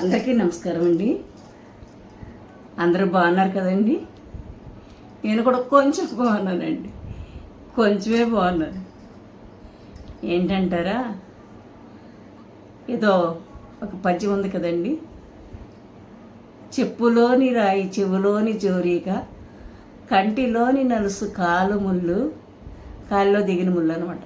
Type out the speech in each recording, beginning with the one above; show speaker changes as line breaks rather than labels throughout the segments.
అందరికీ నమస్కారం అండి. అందరూ బాగున్నారు కదండి? నేను కూడా కొంచెం బాగున్నానండి. కొంచెమే బాగున్నాను. ఏంటంటారా? ఏదో ఒక పద్యం ఉంది కదండి. చెప్పులోని రాయి చెవులోని జోరీక కంటిలోని నలుసు కాలు ముళ్ళు కాల్లో దిగిన ముళ్ళు అనమాట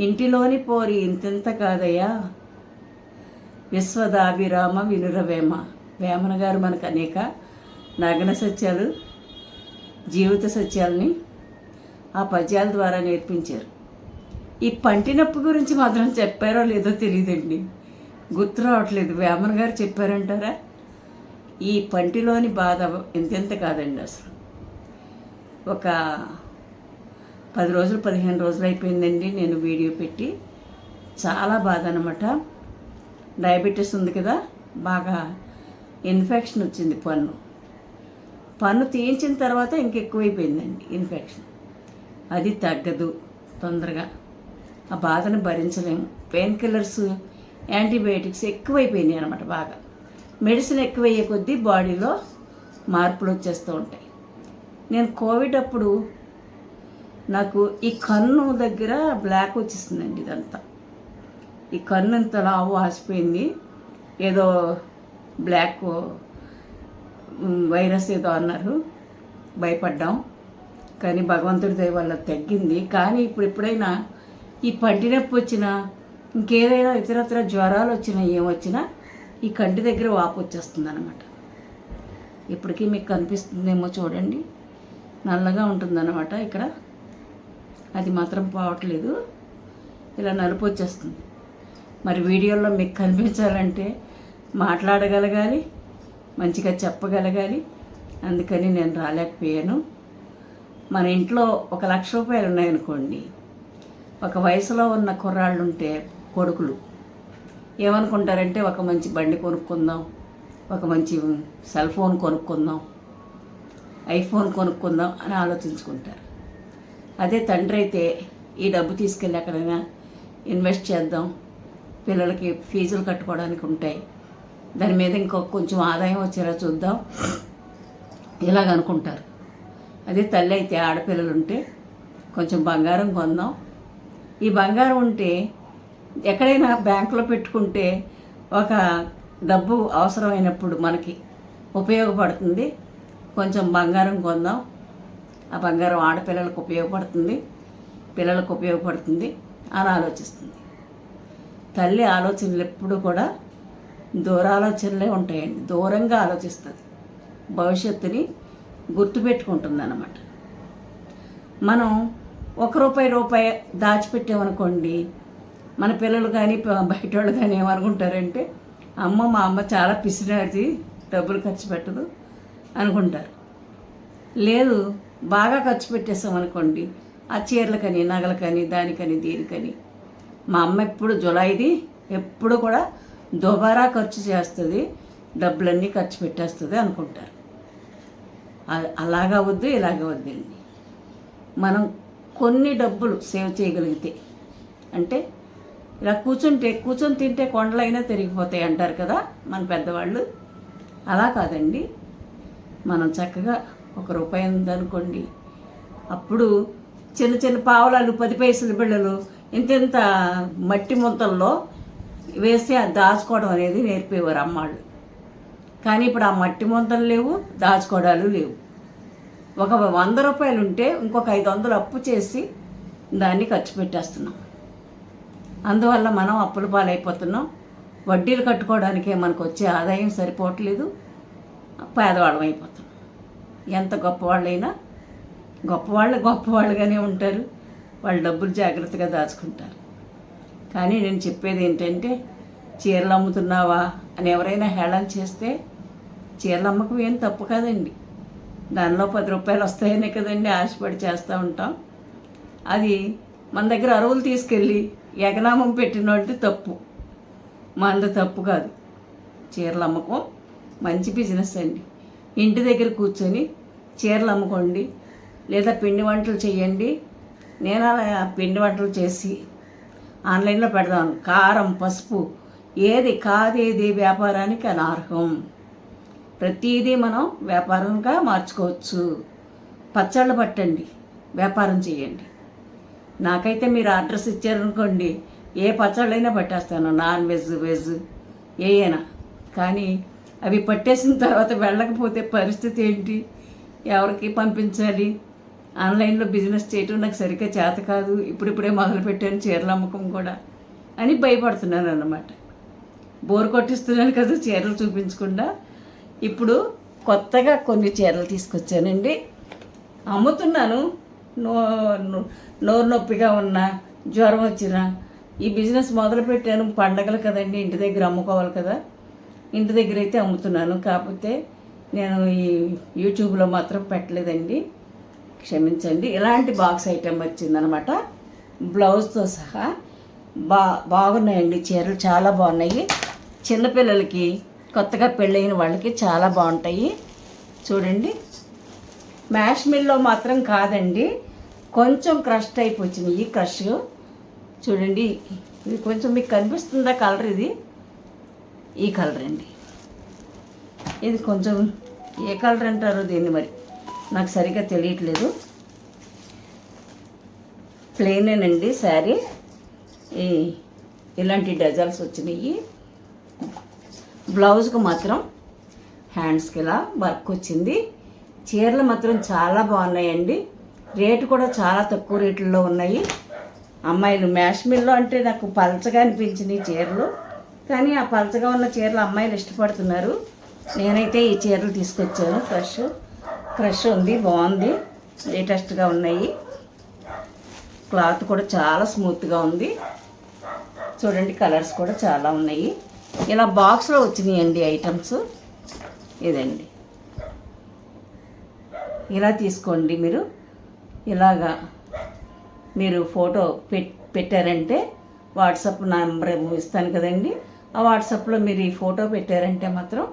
ఇంటిలోని పోరి ఇంతింత కాదయ్యా. విశ్వదాభిరామ వినురవేమ. వేమన గారు మనకు అనేక నగ్న సత్యాలు జీవిత సత్యాలని ఆ పద్యాల ద్వారా నేర్పించారు. ఈ పంటి నొప్పి గురించి మాత్రం చెప్పారో లేదో తెలియదండి. గుర్తు రావట్లేదు. వేమన గారు చెప్పారంటారా? ఈ పంటిలోని బాధ ఎంతెంత కాదండి అసలు. ఒక పది రోజులు పదిహేను రోజులు అయిపోయిందండి. నేను వీడియో పెట్టి చాలా బాధ అనమాట డయాబెటీస్ ఉంది కదా బాగా ఇన్ఫెక్షన్ వచ్చింది పన్ను. పన్ను తీయించిన తర్వాత ఇంకెక్కువైపోయిందండి ఇన్ఫెక్షన్. అది తగ్గదు తొందరగా. ఆ బాధను భరించలేము పెయిన్ కిల్లర్స్ యాంటీబయాటిక్స్ ఎక్కువైపోయినాయి అనమాట బాగా. మెడిసిన్ ఎక్కువయ్యే కొద్దీ బాడీలో మార్పులు వచ్చేస్తూ ఉంటాయి. నేను కోవిడ్ అప్పుడు నాకు ఈ కన్ను దగ్గర బ్లాక్ వచ్చేసిందండి ఇదంతా. ఈ కన్ను ఇంత లావు ఆసిపోయింది. ఏదో బ్లాక్ వైరస్ ఏదో అన్నారు. భయపడ్డాం. కానీ భగవంతుడి దయ వల్ల తగ్గింది. కానీ ఇప్పుడు ఎప్పుడైనా ఈ పంటి నొప్పి వచ్చినా ఇంకేదైనా ఇతరత్ర జ్వరాలు వచ్చినా ఏమొచ్చినా ఈ కంటి దగ్గర వాపు వచ్చేస్తుంది అనమాట ఇప్పటికీ మీకు కనిపిస్తుందేమో చూడండి. నల్లగా ఉంటుందన్నమాట ఇక్కడ. అది మాత్రం పోవట్లేదు. ఇలా నలుపు వచ్చేస్తుంది. మరి వీడియోలో మీకు కనిపించాలంటే మాట్లాడగలగాలి మంచిగా చెప్పగలగాలి. అందుకని నేను రాలేకపోయాను. మన ఇంట్లో ఒక లక్ష రూపాయలు ఉన్నాయనుకోండి ఒక వయసులో ఉన్న కుర్రాళ్ళు ఉంటే కొడుకులు. ఏమనుకుంటారంటే ఒక మంచి బండి కొనుక్కుందాం ఒక మంచి సెల్ ఫోన్ కొనుక్కుందాం ఐఫోన్ కొనుక్కుందాం అని ఆలోచించుకుంటారు. అదే తండ్రి అయితే ఈ డబ్బు తీసుకెళ్ళి ఎక్కడైనా ఇన్వెస్ట్ చేద్దాం పిల్లలకి ఫీజులు కట్టుకోవడానికి ఉంటాయి. దాని మీద ఇంకో కొంచెం ఆదాయం వచ్చేలా చూద్దాం. ఇలాగ అనుకుంటారు. అదే తల్లి అయితే ఆడపిల్లలు ఉంటే కొంచెం బంగారం కొందాం. ఈ బంగారం ఉంటే ఎక్కడైనా బ్యాంకులో పెట్టుకుంటే ఒక డబ్బు అవసరమైనప్పుడు మనకి ఉపయోగపడుతుంది. కొంచెం బంగారం కొందాం. ఆ బంగారం ఆడపిల్లలకు ఉపయోగపడుతుంది. పిల్లలకు ఉపయోగపడుతుంది అని ఆలోచిస్తుంది. తల్లి ఆలోచనలు ఎప్పుడు కూడా దూరాలోచనలే ఉంటాయండి. దూరంగా ఆలోచిస్తుంది. భవిష్యత్తుని గుర్తుపెట్టుకుంటుంది అన్నమాట మనం ఒక రూపాయి రూపాయి దాచిపెట్టామనుకోండి మన పిల్లలు కానీ బయట వాళ్ళు కానీ ఏమనుకుంటారంటే అమ్మ మా అమ్మ చాలా పిసినాది డబ్బులు ఖర్చు పెట్టదు అనుకుంటారు. లేదు బాగా ఖర్చు పెట్టేసాం అనుకోండి ఆ చీరలకని నగలకని దానికని దీనికని మా అమ్మ ఎప్పుడు జులైది ఎప్పుడు కూడా దుబారా ఖర్చు చేస్తుంది డబ్బులన్నీ ఖర్చు పెట్టేస్తుంది అనుకుంటారు. అలాగా వద్దు ఇలాగ వద్దండి మనం కొన్ని డబ్బులు సేవ్ చేయగలిగితే అంటే ఇలా కూర్చుంటే కూర్చొని తింటే కొండలైనా తిరిగిపోతాయి అంటారు కదా మన పెద్దవాళ్ళు. అలా కాదండి. మనం చక్కగా ఒక రూపాయి ఉందనుకోండి అప్పుడు చిన్న చిన్న పావలాలు పది పైసలు బిళ్ళలు ఇంత ఇంత మట్టి ముద్దల్లో వేసి అది దాచుకోవడం అనేది నేర్పేవారు అమ్మాళ్ళు. కానీ ఇప్పుడు ఆ మట్టి ముద్దలు లేవు దాచుకోవడాలు లేవు. ఒక వంద రూపాయలు ఉంటే ఇంకొక ఐదు వందలు అప్పు చేసి దాన్ని ఖర్చు పెట్టేస్తున్నాం. అందువల్ల మనం అప్పుల పాలైపోతున్నాం. వడ్డీలు కట్టుకోవడానికే మనకు వచ్చే ఆదాయం సరిపోవట్లేదు. పేదవాళ్ళం అయిపోతున్నాం. ఎంత గొప్పవాళ్ళైనా గొప్పవాళ్ళు గొప్పవాళ్ళుగానే ఉంటారు. వాళ్ళు డబ్బులు జాగ్రత్తగా దాచుకుంటారు. కానీ నేను చెప్పేది ఏంటంటే చీరలు అమ్ముతున్నావా అని ఎవరైనా హేళన చేస్తే చీరలు అమ్మకం ఏం తప్పు కాదండి. దానిలో పది రూపాయలు వస్తాయనే కదండి ఆశపడి చేస్తూ ఉంటాం. అది మన దగ్గర అరువులు తీసుకెళ్ళి ఎగనామం పెట్టినోడిది తప్పు. మనది తప్పు కాదు. చీరలు అమ్మకం మంచి బిజినెస్ అండి. ఇంటి దగ్గర కూర్చొని చీరలు అమ్ముకోండి లేదా పిండి వంటలు చేయండి. నేను అలా పిండి వంటలు చేసి ఆన్లైన్లో పెడదాం కారం పసుపు ఏది కాదేది వ్యాపారానికి అనర్హం ప్రతిదీ మనం వ్యాపారంగా మార్చుకోవచ్చు. పచ్చళ్ళు పట్టండి వ్యాపారం చేయండి. నాకైతే మీరు అడ్రస్ ఇచ్చారనుకోండి ఏ పచ్చళ్ళైనా పట్టేస్తాను. నాన్ వెజ్ వెజ్ ఏయైనా కానీ అవి పట్టేసిన తర్వాత వెళ్ళకపోతే పరిస్థితి ఏంటి? ఎవరికి పంపించాలి? ఆన్లైన్లో బిజినెస్ చేయటం నాకు సరిగ్గా చేత కాదు. ఇప్పుడిప్పుడే మొదలుపెట్టాను చీరల అమ్మకం కూడా అని భయపడుతున్నాను అన్నమాట. బోర్ కొట్టిస్తున్నాను కదా చీరలు చూపించకుండా. ఇప్పుడు కొత్తగా కొన్ని చీరలు తీసుకొచ్చానండి. అమ్ముతున్నాను. నో నోరు నొప్పిగా ఉన్నా జ్వరం వచ్చినా ఈ బిజినెస్ మొదలుపెట్టాను. పండగలు కదండి ఇంటి దగ్గర అమ్ముకోవాలి కదా. ఇంటి దగ్గర అయితే అమ్ముతున్నాను. కాకపోతే నేను ఈ యూట్యూబ్లో మాత్రం పెట్టలేదండి. క్షమించండి. ఇలాంటి బాక్స్ ఐటెం వచ్చిందనమాట. బ్లౌజ్తో సహా బా బాగున్నాయండి చీరలు. చాలా బాగున్నాయి. చిన్నపిల్లలకి కొత్తగా పెళ్ళైన వాళ్ళకి చాలా బాగుంటాయి. చూడండి. మ్యాష్ మిల్లో మాత్రం కాదండి. కొంచెం క్రష్ టైప్ వచ్చినాయి ఈ క్రష్ చూడండి. ఇది కొంచెం మీకు కనిపిస్తుందా కలర్ ఇది? ఈ కలర్ అండి. ఇది కొంచెం ఏ కలర్ అంటారు దీన్ని మరి? నాకు సరిగ్గా తెలియట్లేదు. ప్లెయినేనండి శారీ. ఈ ఇలాంటి డజల్స్ వచ్చినాయి. బ్లౌజ్కి మాత్రం హ్యాండ్స్కి ఇలా వర్క్ వచ్చింది. చీరలు మాత్రం చాలా బాగున్నాయండి. రేటు కూడా చాలా తక్కువ రేట్లలో ఉన్నాయి. అమ్మాయిలు మ్యాష్మిల్లో అంటే నాకు పలచగా అనిపించినాయి చీరలు. కానీ ఆ పలచగా ఉన్న చీరలు అమ్మాయిలు ఇష్టపడుతున్నారు. నేనైతే ఈ చీరలు తీసుకొచ్చాను ఫ్రెష్ క్రష్ ఉంది బాగుంది. లేటెస్ట్గా ఉన్నాయి. క్లాత్ కూడా చాలా స్మూత్గా ఉంది. చూడండి కలర్స్ కూడా చాలా ఉన్నాయి. ఇలా బాక్స్లో వచ్చినాయండి ఐటమ్స్ ఇదండి. ఇలా తీసుకోండి మీరు. ఇలాగా మీరు ఫోటో పెట్ పెట్టారంటే వాట్సాప్ నెంబర్ ఇస్తాను కదండి. ఆ వాట్సాప్లో మీరు ఈ ఫోటో పెట్టారంటే మాత్రం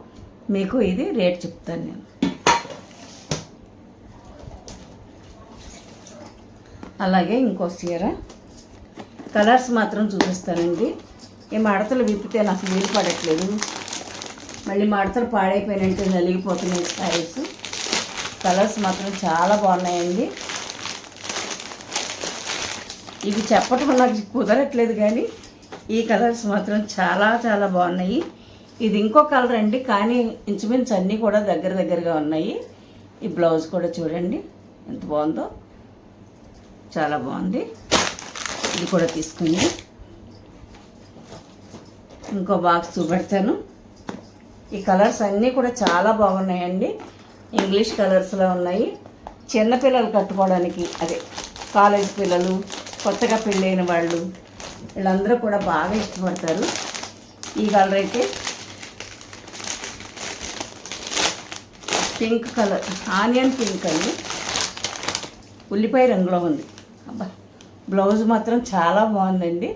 మీకు ఇది రేట్ చెప్తాను నేను. అలాగే ఇంకో చీర. కలర్స్ మాత్రం చూపిస్తానండి. ఈ మడతలు విప్పితే నాకు వీలు పడట్లేదు. మళ్ళీ మడతలు పాడైపోయినట్టు నలిగిపోతున్నాయి సారీస్ కలర్స్ మాత్రం చాలా బాగున్నాయండి. ఇవి చెప్పటం నాకు కుదరట్లేదు కానీ ఈ కలర్స్ మాత్రం చాలా చాలా బాగున్నాయి. ఇది ఇంకో కలర్ అండి కానీ ఇంచుమించు అన్నీ కూడా దగ్గర దగ్గరగా ఉన్నాయి. ఈ బ్లౌజ్ కూడా చూడండి ఎంత బాగుందో. చాలా బాగుంది. ఇది కూడా తీసుకుని ఇంకో బాక్స్ చూపెడతాను. ఈ కలర్స్ అన్నీ కూడా చాలా బాగున్నాయండి. ఇంగ్లీష్ కలర్స్లో ఉన్నాయి. చిన్నపిల్లలు కట్టుకోవడానికి అదే కాలేజ్ పిల్లలు కొత్తగా పెళ్ళైన వాళ్ళు వీళ్ళందరూ కూడా బాగా ఇష్టపడతారు. ఈ కలర్ అయితే పింక్ కలర్ ఆనియన్ పింక్ అండి. ఉల్లిపాయ రంగులో ఉంది. బ్లౌజ్ మాత్రం చాలా బాగుందండి.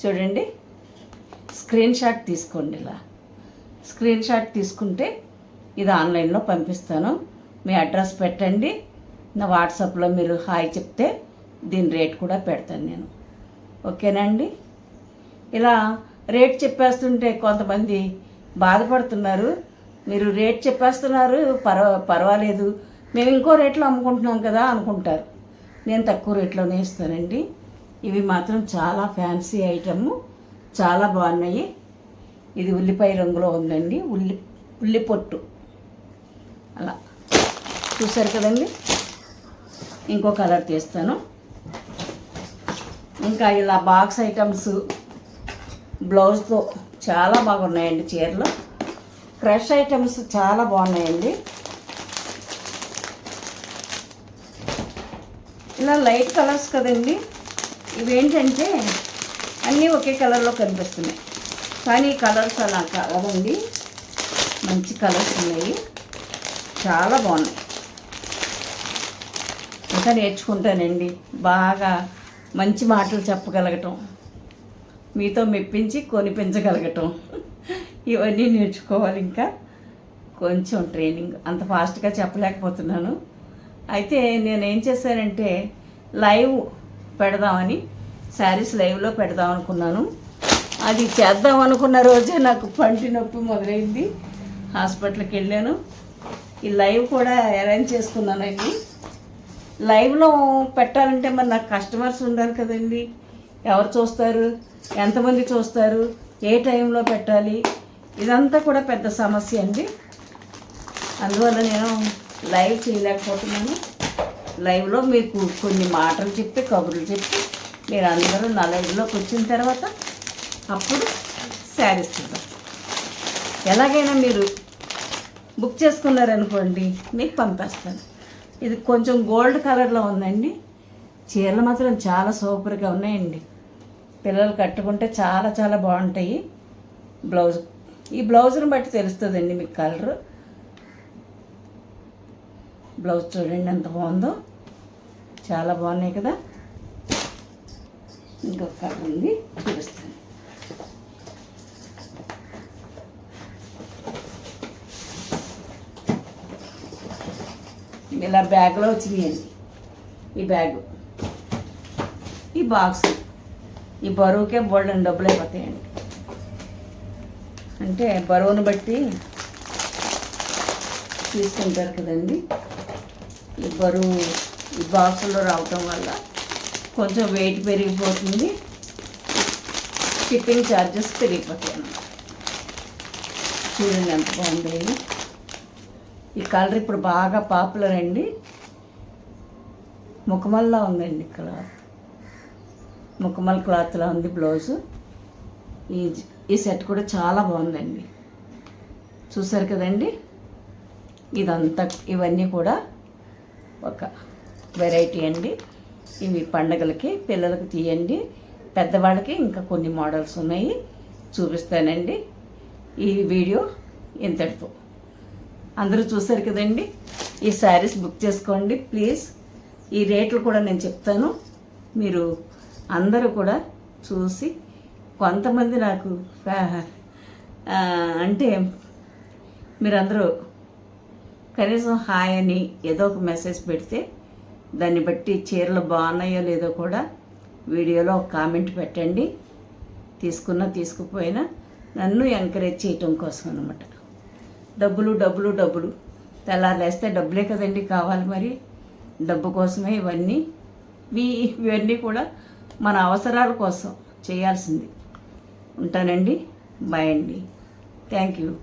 చూడండి స్క్రీన్ షాట్ తీసుకోండి ఇలా. స్క్రీన్ షాట్ తీసుకుంటే ఇది ఆన్లైన్లో పంపిస్తాను. మీ అడ్రస్ పెట్టండి. నా వాట్సాప్లో మీరు హాయ్ చెప్తే దీని రేట్ కూడా పెడతాను నేను. ఓకేనా అండి ఇలా రేట్ చెప్పేస్తుంటే కొంతమంది బాధపడుతున్నారు. మీరు రేట్ చెప్పేస్తున్నారు పర్వ పర్వాలేదు. మేము ఇంకో రేట్లో అమ్ముకుంటున్నాం కదా అనుకుంటారు. నేను తక్కువ రేట్లోనే ఇస్తానండి. ఇవి మాత్రం చాలా ఫ్యాన్సీ ఐటము. చాలా బాగున్నాయి. ఇది ఉల్లిపాయ రంగులో ఉందండి. ఉల్లి ఉల్లి పొట్టు. అలా. చూసారు కదండి? ఇంకో కలర్ తీస్తాను. ఇంకా ఇలా బాక్స్ ఐటమ్స్ బ్లౌజ్తో చాలా బాగున్నాయండి చీరలు. క్రష్ ఐటమ్స్ చాలా బాగున్నాయండి. ఇలా లైట్ కలర్స్ కదండి ఇవేంటంటే అన్నీ ఒకే కలర్లో కనిపిస్తున్నాయి. కానీ ఈ కలర్స్ అలా కాదండి. మంచి కలర్స్ ఉన్నాయి. చాలా బాగున్నాయి. ఇంకా నేర్చుకుంటానండి. బాగా మంచి మాటలు చెప్పగలగటం మీతో మెప్పించి కొనిపించగలగటం. ఇవన్నీ నేర్చుకోవాలి ఇంకా. కొంచెం ట్రైనింగ్. అంత ఫాస్ట్గా చెప్పలేకపోతున్నాను. అయితే నేను ఏం చేశానంటే లైవ్ పెడదామని శారీస్ లైవ్లో పెడదాం అనుకున్నాను. అది చేద్దాం అనుకున్న రోజే నాకు పంటి నొప్పి మొదలైంది. హాస్పిటల్కి వెళ్ళాను. ఈ లైవ్ కూడా అరేంజ్ చేసుకున్నానండి లైవ్లో పెట్టాలంటే మరి నాకు కస్టమర్స్ ఉండాలి కదండి. ఎవరు చూస్తారు? ఎంతమంది చూస్తారు? ఏ టైంలో పెట్టాలి? ఇదంతా కూడా పెద్ద సమస్య అండి. అందువల్ల నేను లైవ్ చేయలేకపోతున్నాను. లైవ్లో మీకు కొన్ని మాటలు చెప్పి కబుర్లు చెప్పి మీరు అందరూ నా లైవ్లోకి వచ్చిన తర్వాత అప్పుడు శారీస్ చూద్దాం. ఎలాగైనా మీరు బుక్ చేసుకున్నారనుకోండి మీకు పంపేస్తాను. ఇది కొంచెం గోల్డ్ కలర్లో ఉందండి. చీరలు మాత్రం చాలా సూపర్గా ఉన్నాయండి. పిల్లలు కట్టుకుంటే చాలా చాలా బాగుంటాయి. బ్లౌజ్ ఈ బ్లౌజ్ని బట్టి తెలుస్తుందండి మీకు కలరు. బ్లౌజ్ చూడండి ఎంత బాగుందో. చాలా బాగున్నాయి కదా. ఇంకొక కలర్ ఉంది చూపిస్తాను. ఇలా బ్యాగ్లో వచ్చినాయండి. ఈ బ్యాగు ఈ బాక్స్ ఈ బరువుకే బోల్డెన్ డబ్బులు అయిపోతాయండి. అంటే బరువును బట్టి తీసుకుంటారు కదండి. ఈ బరువు ఈ బాక్సులో రావటం వల్ల కొంచెం వెయిట్ పెరిగిపోతుంది. షిప్పింగ్ ఛార్జెస్ పెరిగిపోతాయి అన్నమాట. చూడండి ఎంత బాగుంది. ఈ కలర్ ఇప్పుడు బాగా పాపులర్ అండి. ముఖమల్లా ఉందండి క్లాత్ ముఖమల్ క్లాత్లా ఉంది బ్లౌజు. ఈ ఈ సెట్ కూడా చాలా బాగుందండి. చూసారు కదండి? ఇదంతా ఇవన్నీ కూడా ఒక వెరైటీ అండి. ఇవి పండగలకి పిల్లలకి తీయండి. పెద్దవాళ్ళకి ఇంకా కొన్ని మోడల్స్ ఉన్నాయి. చూపిస్తానండి. ఈ వీడియో ఇంతటితో. అందరూ చూసారు కదండి? ఈ శారీస్ బుక్ చేసుకోండి ప్లీజ్ ఈ రేట్లు కూడా నేను చెప్తాను. మీరు అందరూ కూడా చూసి కొంతమంది నాకు అంటే మీరందరూ కనీసం హాయ్ అని ఏదో ఒక మెసేజ్ పెడితే దాన్ని బట్టి చీరలు బాగున్నాయో లేదో కూడా వీడియోలో ఒక కామెంట్ పెట్టండి. తీసుకున్నా తీసుకుపోయినా నన్ను ఎంకరేజ్ చేయటం కోసం అనమాట డబ్బులు డబ్బులు డబ్బులు. తెల్లారేస్తే డబ్బులే కదండి కావాలి మరి. డబ్బు కోసమే ఇవన్నీ. ఇవన్నీ కూడా మన అవసరాల కోసం చేయాల్సింది. ఉంటానండి. బాయ్ అండి. Thank you.